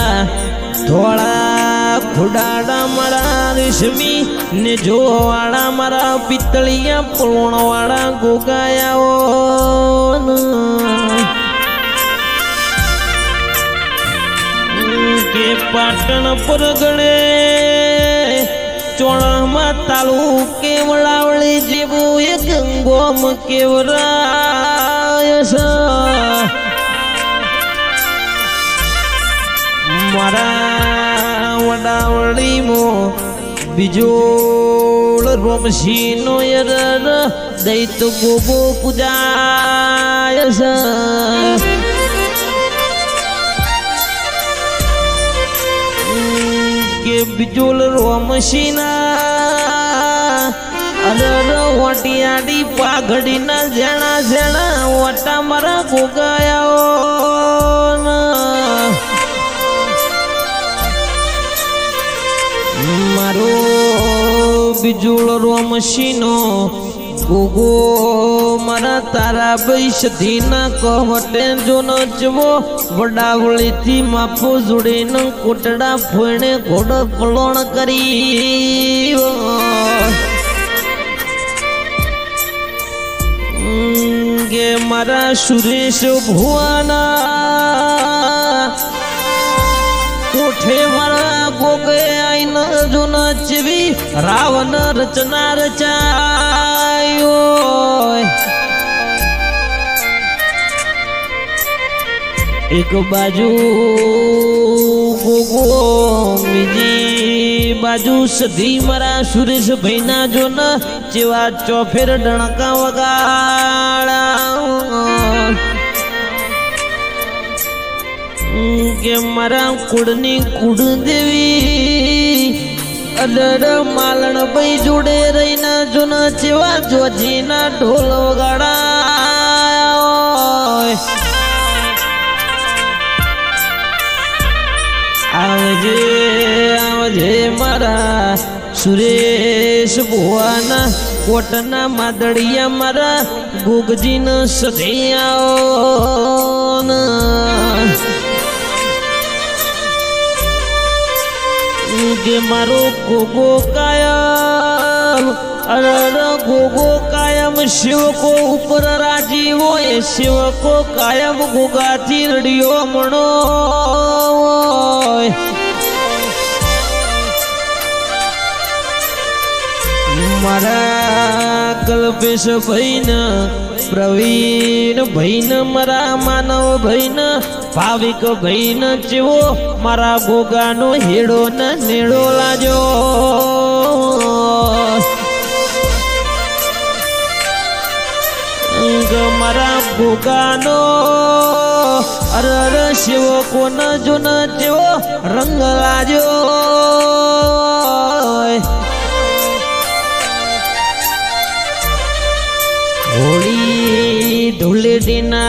મારા ધોળા ખુડાડા મારા રેશમી ને જોવાળા મારા પિત્તળિયા પૂર્ણવાળા ગોગાયાઓ કે પાટણ પર ગણે ચોણમાં તાળું કેવડાવળી જેવું એ ગંગોમ કેવરાય બીજો રોમશીનો યર દૈત ગોગો પૂજાય કે બીજોલ રોમશીના અરર વટિયાડી પાઘડીના જેણા જેણા વટા મારા ગોગાયાઓ મારો બીજુળ રોમશીનો ગોગો મારા તારા ભાઈ સધીના કહવટે જો ન જવો વડાવળીથી માફો જોડીને કોટડા ફોઈને ઘોડો પલોણ કરી કે મારા સુરેશ ભુવાના કોઠે મારા ગોગે આઈન જુન ચવી રાવણ રચના રચાયો એક બાજુ ગોગો બીજી બાજુ સધી મારા સુરેશ ભાઈના જો ન જેવા ચોફેર ડણકા વગાડા કે મારા કુળની કુળ દેવી અડર માલણ ભાઈ જોડે રહીને જૂના જેવા જોજીના ઢોલ વગાડા આવજે આવજે મારા સુરેશ ભુવાના કોટના માદળિયા મારા ગુગજીના સધૈયાઓ કે મારો ગોગો કાયમ. અરે ગોગો કાયમ શિવકો ઉપર રાજીવો એ શિવકો કાયમ ગોગાથી રડિયો મણો મારા કલ્પેશ ભૈના, પ્રવીણ ભૈન, મારા માનવ ભૈન, ભાવિક ભાઈન જેવો મારા ગોગાનો હેડો ન નેડો લાજો. મારા ભોગાનો, અરર શિવ કોના જો ન જેવો રંગ લાજો.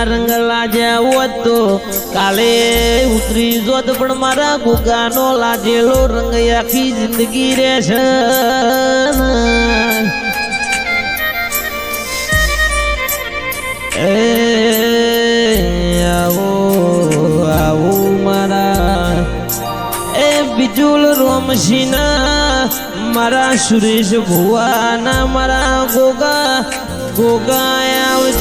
ધૂળેટીના રંગ લાજ્યા તો કાલે ઉતરી જોત પણ મારા ગુગાનો લાજેલો રંગ આખી જિંદગી રહેશે એ આવો આવો મારા એ બિજુલ રોમશીના મારા સુરેશ ભુવાના મારા ગોગા ગોગા આવજે રો